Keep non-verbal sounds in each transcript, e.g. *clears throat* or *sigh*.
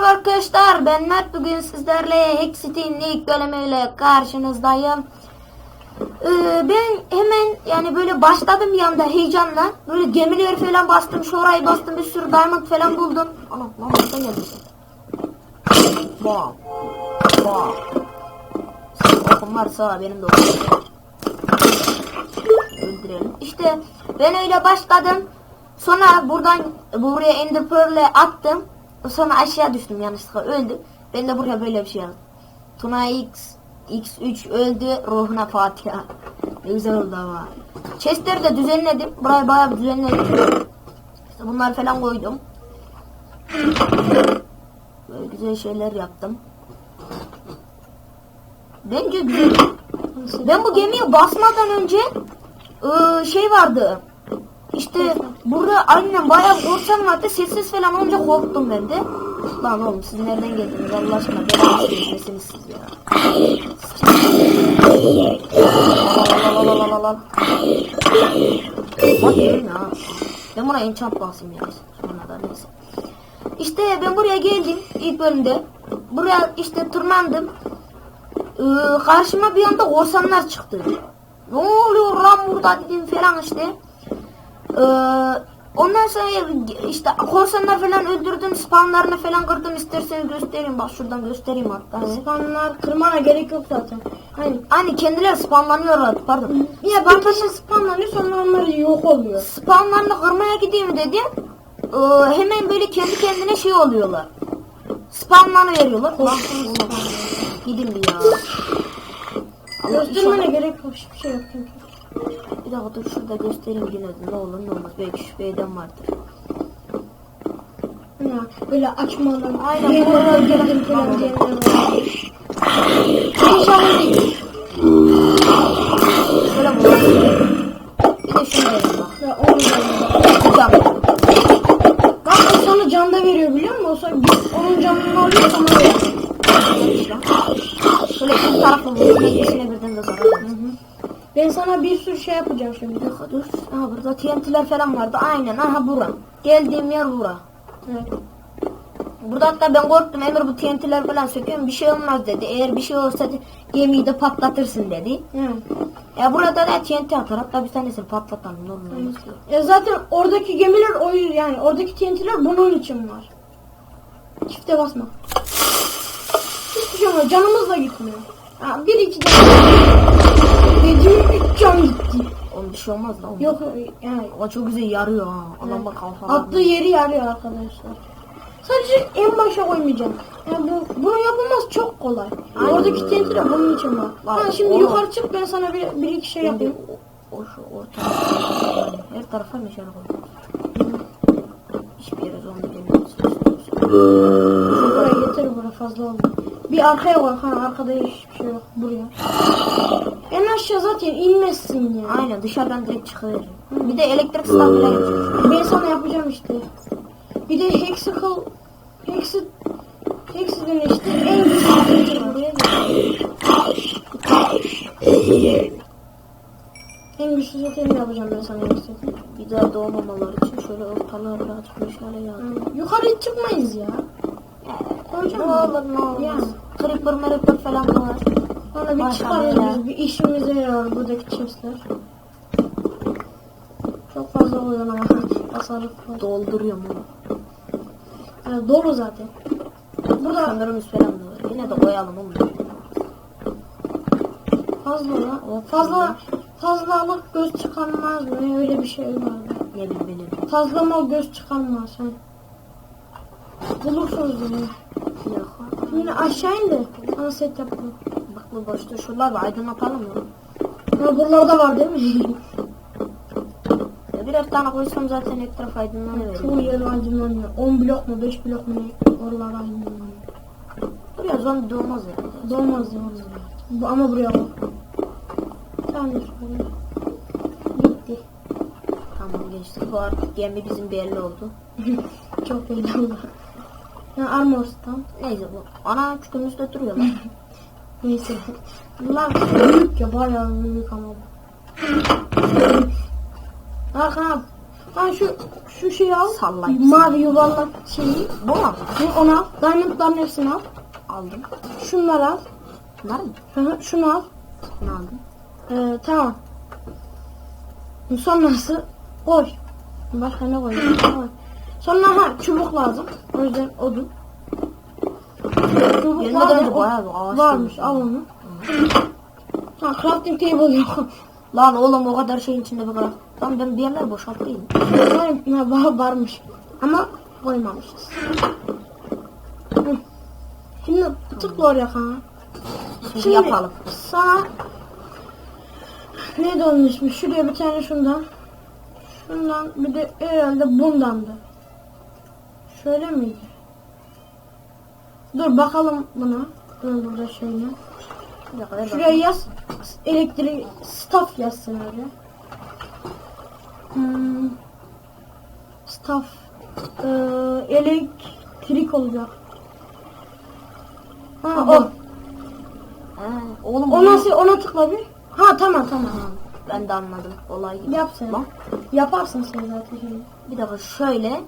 merhaba arkadaşlar. Ben Mert. Bugün sizlerle Hexit'in ilk bölümüyle karşınızdayım. Ee, ben hemen yani böyle başladım bir anda heyecanla. Böyle gemileri falan bastım. Şurayı bastım. Bir sürü diamond falan buldum. Anam lan buradan geldi. Bam. Bam. Okun varsa benim de. Öldürelim. İşte ben öyle başladım. Sonra buradan buraya Ender Pearl'e attım. Sonra aşağı düştüm yanlışlıkla öldüm. Ben de buraya böyle bir şey yazdım. Tuna X X3 öldü ruhuna Fatiha. Ne güzel oldu ama. Chestleri de düzenledim. Burayı bayağı bir düzenledim. İşte bunları falan koydum. Böyle güzel şeyler yaptım. Bence güzel. Ben bu gemiye basmadan önce ıı, şey vardı. İşte burada aynen bayağı korsan vardı. Sessiz falan olunca korktum ben de. Lan oğlum siz nereden geldiniz Allah aşkına? Belanı nesiniz siz ya? Bak yerim ya. Ben buna enchant basayım ya. Sonradan neyse. İşte ben buraya geldim ilk bölümde. Buraya işte tırmandım. Ee, karşıma bir anda korsanlar çıktı. Ne oluyor lan burada dedim falan işte. Ee, ondan sonra işte korsanlar falan öldürdüm, spawnlarını falan kırdım isterseniz göstereyim. Bak şuradan göstereyim hatta. Spawnlar kırmana gerek yok zaten. Hani, hani kendileri spawnlanıyorlar pardon. Ya bir kişi spawnlanıyor sonra onlar yok oluyor. Spawnlarını kırmaya gideyim dedim. Ee, hemen böyle kendi kendine şey oluyorlar. Spawnlarını veriyorlar. Gidin bir ya. Göstermene gerek yok hiçbir şey yok çünkü. Bir dakika dur şurada göstereyim yine de ne olur ne olmaz. Belki şüpheden vardır. Ya böyle açmadan. Aynen, Yeni bu arada geldim geldim falan falan. diyenler var. İnşallah değil. Böyle mi? Bir de şunu verin bak. Ya onu da Bu cam. Bak o sana can da veriyor biliyor musun? O sana bir onun canını alıyor sana veriyor. Şöyle iki tarafı vuruyor. İkisine birden de zarar veriyor. Ben sana bir yapacağım şimdi. Dakika dur. Aha burada TNT'ler falan vardı. Aynen aha bura. Geldiğim yer bura. Evet. Burada hatta ben korktum. Emir bu TNT'ler falan söküyorum. Bir şey olmaz dedi. Eğer bir şey olursa de, gemiyi de patlatırsın dedi. Evet. Ya burada da TNT atar. Hatta bir tanesini patlatalım. Olmaz. Ya zaten oradaki gemiler o yani oradaki TNT'ler bunun için var. Çifte basma. Hiçbir şey olmaz. Canımız da gitmiyor. Ha, bir iki can. Dediğim üç can gitti. Oğlum bir şey olmaz lan. Yok yani O çok güzel yarıyor ha. Adam bak kafalar. attığı yeri yarıyor arkadaşlar. Sadece en başa koymayacağım. Yani bu, bunu yapılmaz çok kolay. Aynen. Oradaki TNT'ler bunun için var. Var, Ha, şimdi o- yukarı çık ben sana bir, bir iki şey Şimdi yapayım. o, o şu orta. Her tarafa meşale koy. Hiçbir yere zombi gelmiyor. Buraya getir buraya fazla oldu. Bir arkaya koy. Ha arkada hiçbir şey yok. Buraya. En aşağı zaten inmezsin ya. Aynen dışarıdan direkt çıkıverir. Bir de elektrik stasyonu geçiyor. Ben sana yapacağım işte. Bir de Hexical Hexi Hexiden işte en güçlü getir buraya getir. En güçlü zaten yapacağım ben sana Hexiden. Bir daha doğmamaları için şöyle ortalığı birazcık meşale yağdı. Yukarı çıkmayız ya. Ne olur ne olmaz. Yani. Creeper meripper falan var. Sonra bir ya. biz. Bir işimize yarar buradaki chestler. Çok fazla oluyor ama tasarruf var. Dolduruyorum onu. Yani dolu zaten. Burada Sanırım üst falan da var. Yine de koyalım onu. fazla var. Fazla fazlalık göz çıkarmaz mı? Öyle bir şey var. Bileyim benim. Fazla mal göz çıkarmaz. He. Bulursunuz yine. Yine aşağı in de. Ana set yapalım. Bak bu boşta şuralar var. Aydınlatalım mı? Ya buralarda var değil mi? Ya birer tane koysam zaten etraf aydınlanıverir. Çoğu yer aydınlanıyor. 10 blok mu 5 blok mu? Oralar aydınlanıyor. Buraya zombi doğmaz ya. Dolmaz ya orada. Bu, ama buraya bak. Tamam şöyle. Bitti. Tamam geçti. Bu artık gemi bizim belli oldu. *laughs* Çok belli oldu. Ya Armors'tan. Neyse bu. Ana kütümüzde duruyorlar. *laughs* Neyse. Bunlar büyük ya bayağı büyük ama bu. Bak ha Ha şu şu şeyi al. Sallayayım Mavi yuvarlak şeyi. Bu mu? Hı, Onu al. Diamondların hepsini al. Aldım. Şunları al. Bunlar mı? Hı hı, şunu al. Ne aldım? Ee, tamam. Sonrası koy. Başka ne koyayım? Koy. Sonra ha çubuk lazım. O yüzden odun. Çubuk Yerine var döndü ya, o- bayağı bir ağaç Varmış dönmüş. al onu. Ha crafting table yok. Lan oğlum o kadar şeyin içinde kadar. Lan ben bir yerler boşaltayım. Var, var- varmış. Ama koymamışız. Hı. Şimdi tıkla oraya kanka. Şimdi, yapalım. Sana ne ismi? Şuraya bir tane şundan. Şundan bir de herhalde bundandı. Şöyle miydi? Dur bakalım buna. Dur burada ver Şuraya yaz. Elektrik staff yazsın öyle. Hmm. Staff. Ee, elektrik olacak. Ha, Ha, o. He, oğlum O nasıl ona tıkla bir. Ha tamam tamam. Ben de anladım. Olay. Yap sen. Lan, Yaparsın sen zaten bir dakika şöyle.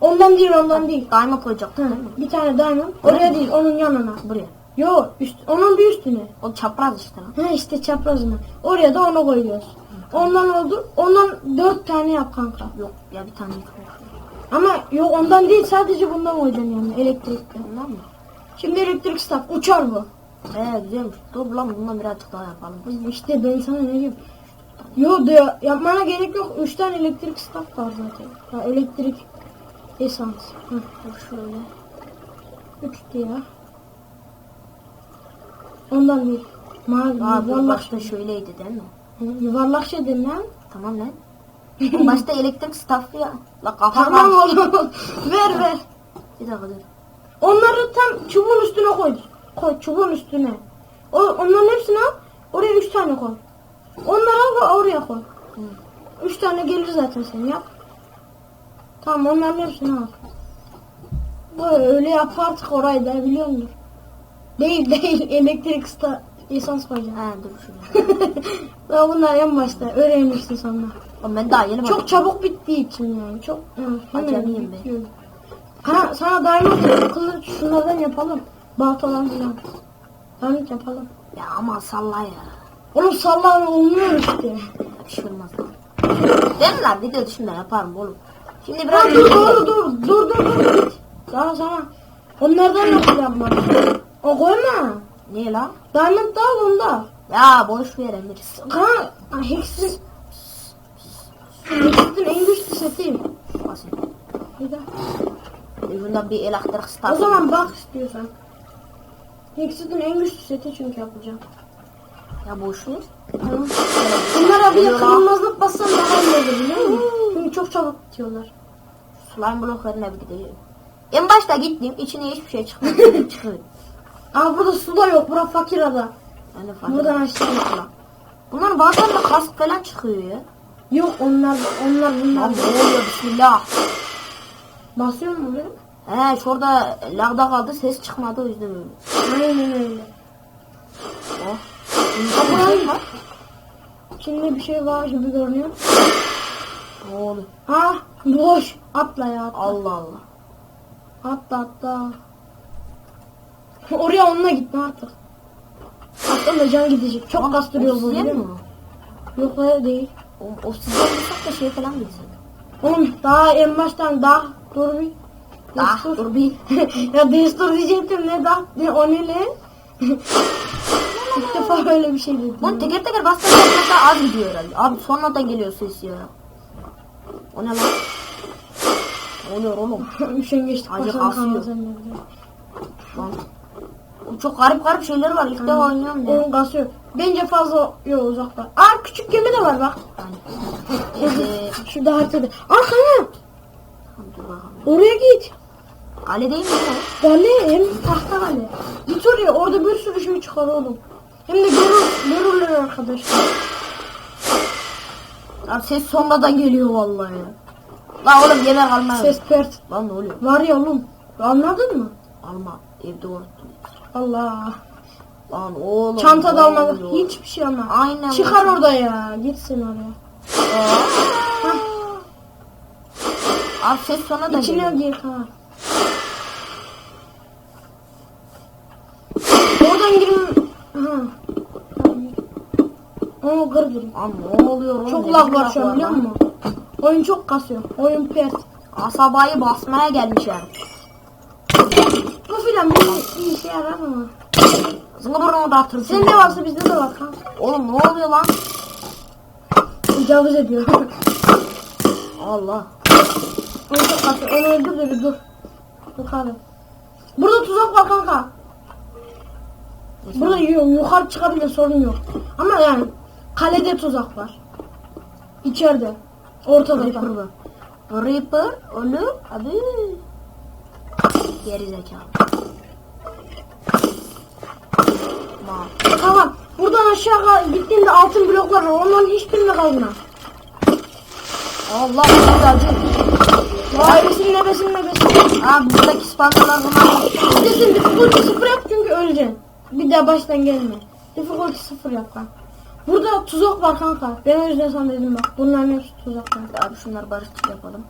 Ondan değil ondan değil. Daima koyacaktım Hı, bir tane diamond. Oraya değil onun yanına. Buraya. Yo üst, onun bir üstüne. O çapraz işte. Ha işte çaprazına. Oraya da onu koyuyoruz. Ondan oldu. Ondan dört tane yap kanka. Yok ya bir tane koy. Ama yok ondan değil sadece bundan koyacaksın yani elektrikten. Ondan mı? Şimdi elektrik staff uçar bu. He güzelmiş. Dur lan bundan birazcık daha yapalım. İşte ben sana ne diyeyim. Yo diyor yapmana gerek yok. Üç tane elektrik staff var zaten. Ya elektrik esans. Hı. Şöyle. Üç diye. Ondan değil. Mavi Aa yuvarlak başta şey. şöyleydi değil mi? Hı, Yuvarlak şey denilen. Tamam lan. *laughs* Başta elektrik staffı ya. La kafam Tamam var. oğlum. *laughs* ver ver. Bir dakika dur. Onları tam çubuğun üstüne koy. Koy çubuğun üstüne. O, onların hepsini al. Oraya üç tane koy. Onları al ve oraya koy. Üç tane gelir zaten sen yap. Tamam onların hepsini al. Böyle öyle yap artık orayı da biliyor musun? Değil *laughs* değil elektrik sta esans koyacaksın. He dur şuraya. *laughs* Daha bunlar en başta öğrenmişsin sonra. Oğlum ben daha yeni Çok başladım. çabuk bittiği için yani. Çok hemen Acemiyim ben. Ha, sana diamond kılıç şunlardan yapalım. Baltadan filan. Diamond yapalım. Ya ama salla ya. Oğlum sallan olmuyor işte. Bir şey olmaz lan. Değil mi lan? Video dışında yaparım oğlum. Şimdi biraz... dur dur dur dur dur dur. Sana sana. Onlardan nasıl yapmak? O koyma. Niye lan? Diamond da onda. Ya boş ver Emir. Ha Hex'in Hex'in en güçlü seti. Basın. Bir de. Ucundan bir elektrik O staffı. zaman bak istiyorsan. Hex'in en güçlü seti çünkü yapacağım. Ya boş ver. Bunlara bir kırılmazlık bassan daha iyi olur biliyor musun? Çünkü çok çabuk bitiyorlar. Slime bloklarına bir gidelim. En başta gittim. içine hiçbir şey çıkmadı. *laughs* Çıkıyor. Aa burada su da yok. Bura fakir ada. Yani fark Buradan aşağı yok. Bunların bazılarında kask falan çıkıyor ya. Yok onlar onlar bunlar. Lan ne oluyor bismillah. Basıyor mu böyle? He şurada lagda kaldı ses çıkmadı o yüzden öyle. Aynen öyle. Şey var. Şimdi bir şey var gibi görünüyor. Ne oluyor? Ha boş. Atla ya. Atla. Allah Allah. Atla atla. Oraya onunla gitme artık. Atla da can gidecek. Çok kastırıyor bu. biliyor mi? Yok öyle değil. O, o sizden bulsak da şey falan bilsek. Oğlum daha en baştan daha dur bir. Ah Destur. dur bir. *laughs* ya destur diyecektim ne daha ne o ne le? *laughs* İlk *laughs* defa öyle bir şey dedim. Lan teker teker bastığında mesela az gidiyor herhalde. Abi sonradan geliyor ses ya. O ne lan? Ne oluyor oğlum? Kasıyor. kalmasın dedi. Lan. Çok garip garip şeyler var. İlk defa oynuyorum ya. Onun kasıyor. Bence fazla yok uzakta. Aa küçük gemi de var bak. Ee, Şurada haritada. Arkana. dur bakalım. Oraya git. Kale değil mi? Kale hem tahta kale. Git oraya orada bir sürü şey çıkar oğlum. Hem de görür, görürler arkadaşlar. Lan ses sonradan geliyor vallahi ya. Lan oğlum yemek alma. Ses pert. Lan ne oluyor? Var ya oğlum. Anladın mı? Alma. Evde unuttum. Allah. Lan oğlum. Çanta da almadık. Hiçbir şey almadık. Aynen. Çıkar orada ya. Gitsin oraya. Aa. Abi ses sona da İçine geliyor. gir ha. Oradan girin. Ha. Onu kır gireyim. Lan ne oluyor? Çok Ne lag var şu an biliyor musun? Oyun çok kasıyor. Oyun pert. Asabayı basmaya gelmişler. Bu filan bir bir işe yarar ama. Zıngı burnu da atırsın. Sende varsa bizde de var kanka. Oğlum ne oluyor lan? Tecavüz ediyor. *laughs* Allah. Oyun çok kasıyor. Onu öldür de bir dur. Yukarı. Burada tuzak var kanka. Burada yu- yukarı çıkabilir sorun yok. Ama yani kalede tuzak var. İçeride. Ortada. Reaper bu. Reaper ölü abi. Geri zekalı. Ma. Tamam. Buradan aşağı gittiğinde altın bloklar var. Onların hiçbirine kazma. Allah güzeldi. Vay besin ne besin ne besin. Abi buradaki spandalar bunlar. Kesin difficulty sıfır yap çünkü öleceksin. Bir daha baştan gelme. Difficulty sıfır yap kanka. Burada tuzak var kanka. Ben o yüzden sana dedim bak. Bunların hepsi tuzak kanka. Abi şunları barışçı yapalım.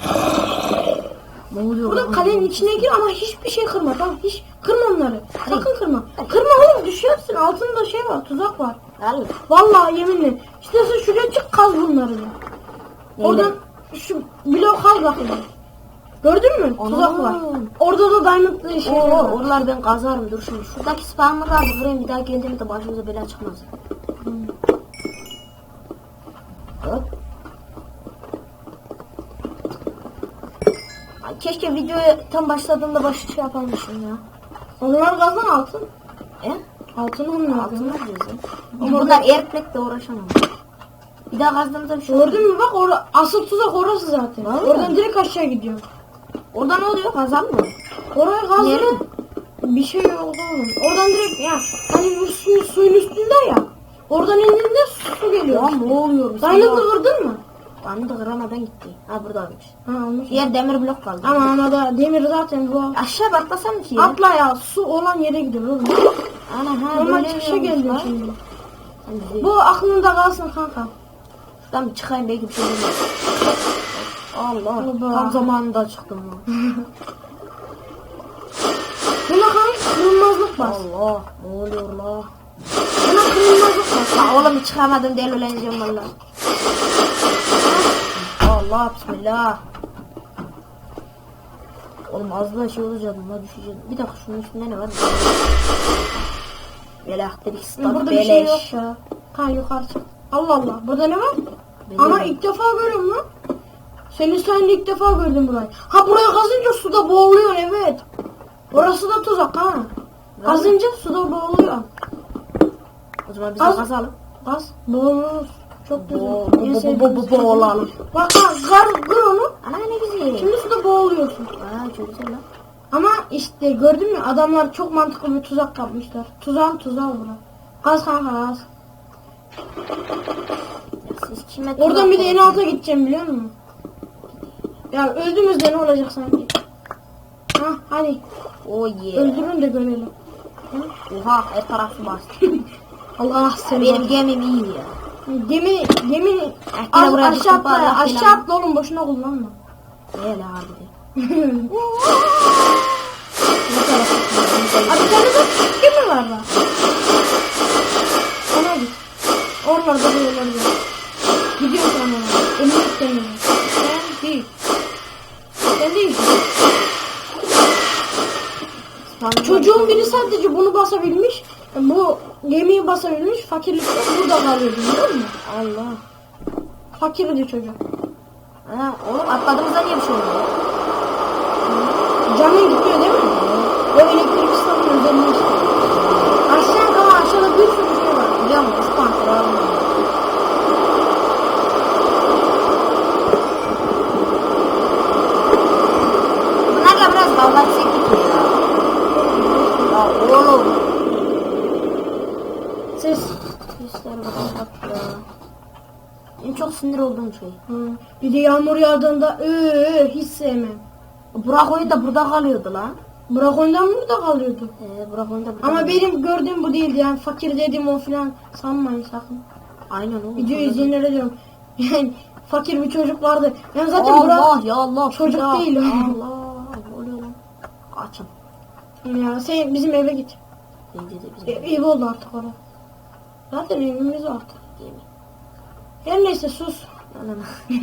*gasps* Ne oluyor Burada kalenin içine gir ama hiçbir şey kırma tamam. Hiç kırma onları. Sakın kırma. Kırma oğlum düşersin. Altında şey var tuzak var. Gel. Vallahi yeminle. İşte sen şuraya çık kaz bunları. da. Oradan şu blok kaz bakayım. Gördün mü? Tuzak var. Orada da diamondlı şey Oo, var. oralar ben kazarım dur şimdi. Şuradaki spamları abi vurayım bir daha geldiğimde başımıza bela çıkmaz. Hop. Ay, keşke videoyu tam başladığımda başı şey yaparmışım ya. Onlar kazan altın. E? Altın onlar. Diyorsun. Ama Bunlar erkekle uğraşamam. Bir daha kazdığımda bir şey Gördün mü bak orada asıl tuzak orası zaten. Vallahi. Oradan direkt aşağı gidiyor. Orada ne oluyor? Kazan mı? Oraya mi? bir şey oğlum. Oradan direkt ya hani bu suyun, suyun üstünde ya. Oradan indiğinde su geliyor. Ya ne oluyor? Diamond'ı kırdın mı? Bana da kıramadan gitti. Ha buradaymış. Ha olmuş. Diğer demir blok kaldı. Ama ama da demir zaten bu. Aşağı atlasam ki. Atla ya su olan yere gidiyor oğlum. Ana ha Normal böyle çıkışa geldi şimdi. lan? Bu aklında kalsın kanka. Bir çıkayım belki bir şey. Allah. Baba. Tam zamanında çıktım. lan. Buna kanka kırılmazlık bas. Allah. Ne oluyor la? Buna kırılmazlık bas. Ya oğlum çıkamadım deli öleneceğim valla. Allah bismillah. Oğlum az daha şey olacaktım la düşeceğim. Bir dakika şunun üstünde ne var? Elektrik stat Burada bir şey beleş. yok ya. Kan yukarı çık. Allah Allah. Burada ne var? Benim- Ana ilk defa görüyorum lan. Senin sayende ilk defa gördüm burayı. Ha buraya kazınca suda boğuluyor evet. Orası da tuzak ha. Kazınca suda boğuluyor. O zaman biz de Az- kazalım. Kaz. Boğuluruz. Çok güzel. Bo- bo- bo- sevdiğim bo- şey. boğulalım. Bak ha kar, kır onu. Ana ne güzel. Şimdi suda boğuluyorsun. Aa çok güzel lan. Ama işte gördün mü adamlar çok mantıklı bir tuzak yapmışlar. Tuzağın tuzağı bura. Kaz kanka kaz. Siz kime Oradan bir de en alta gideceğim biliyor musun? Ya öldüğümüzde ne olacak sanki? Ha hadi Oh yeah. öldürün de görelim. Oha her tarafı bastı. *laughs* Allah seni. Benim gemim iyi ya. Gemi gemi Az, bir aşağı atla. Aşağı atla oğlum boşuna kullanma. Öyle harbiden. Abi *laughs* tane de gemi var lan. Ona git. Oralarda da yollarda. Gidiyorum sen ona. Emniyet demiyor. Değil. Çocuğun biri sadece bunu basabilmiş. Bu gemiyi basabilmiş. Fakirlikten burada kalıyordu biliyor musun? Allah. Fakirdi çocuk. Ha, oğlum atladığımızda niye bir şey olmuyor? Canın gidiyor değil mi? O elektrik istasyonu üzerinde işte. Aşağı kal aşağıda bir sürü şey var. Biliyor musun? Panter almıyor. Bunlarla biraz kavga etsek ya. Ya oğlum. Ses. Sesler bak ya. En çok sinir olduğum şey. Hı. Bir de yağmur yağdığında öö hiç sevmem. Burak oyun da burada kalıyordu lan. Burak ondan burada kalıyordu. Ee, Burak oyun da burada Ama kalıyordu. benim gördüğüm bu değildi yani fakir dediğim o filan sanmayın sakın. Aynen oğlum. Video izleyenlere diyorum. *laughs* Yani fakir bir çocuk vardı. Ben zaten Allah bura ya Allah. Çocuk ya. değil. Allah. *laughs* Ne oluyor lan? Açın. ya sen bizim eve git. Bence de bizim. E, ev oldu artık orada. Zaten evimiz artık. Yemin. Her neyse sus. *laughs*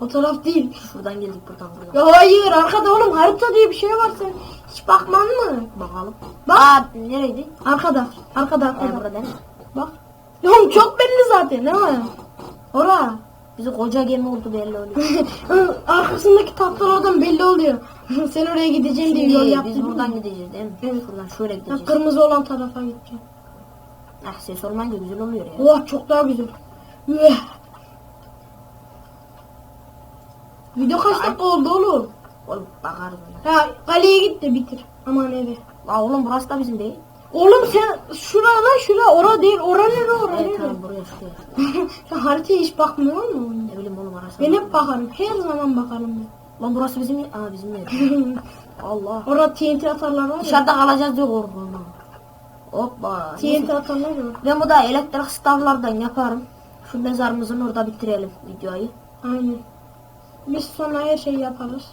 O taraf değil. Şuradan geldik buradan buradan. Ya hayır arkada oğlum harita diye bir şey var sen. Hiç bakman mı? Bakalım. Bak. Aa, nereydi? Arkada. Arkada Ee, arkada. buradan. Bak. Ya oğlum çok belli zaten mi? Ora. Bizi koca gemi oldu belli oluyor. *laughs* Arkasındaki tahtalardan belli oluyor. sen oraya gideceğin diye yol yaptın. biz buradan gideceğiz değil mi? Evet. Şuradan şöyle Ha, gideceğiz. kırmızı olan tarafa gideceğim. Ah ses olmayınca güzel oluyor ya. Oh çok daha güzel. Video kaç dakika oldu oğlum? Oğlum bakarız ona. Ya kaleye git de bitir. Aman evi. Aa oğlum burası da bizim değil. Oğlum sen şura lan şura ora değil ora nere ora Evet nere? tamam buraya şuraya. *laughs* sen haritaya hiç bakmıyor musun? Ne bileyim oğlum arası. Ben hep bakarım. Her zaman bakarım Lan burası bizim yer. Aa bizim yer. ben. *laughs* Allah. Orada TNT atarlar var ya. Dışarıda kalacağız diyor korkuyorum. Hoppa. TNT atarlar ya. Ben bu da elektrik stavlardan yaparım. Şu mezarımızın orada bitirelim videoyu. Aynen. Biz sonra her şeyi yaparız.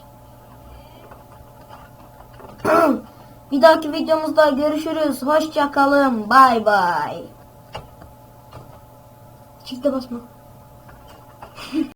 *clears throat* Bir dahaki videomuzda görüşürüz. Hoşça kalın. Bay bay. Çifte basma. *laughs*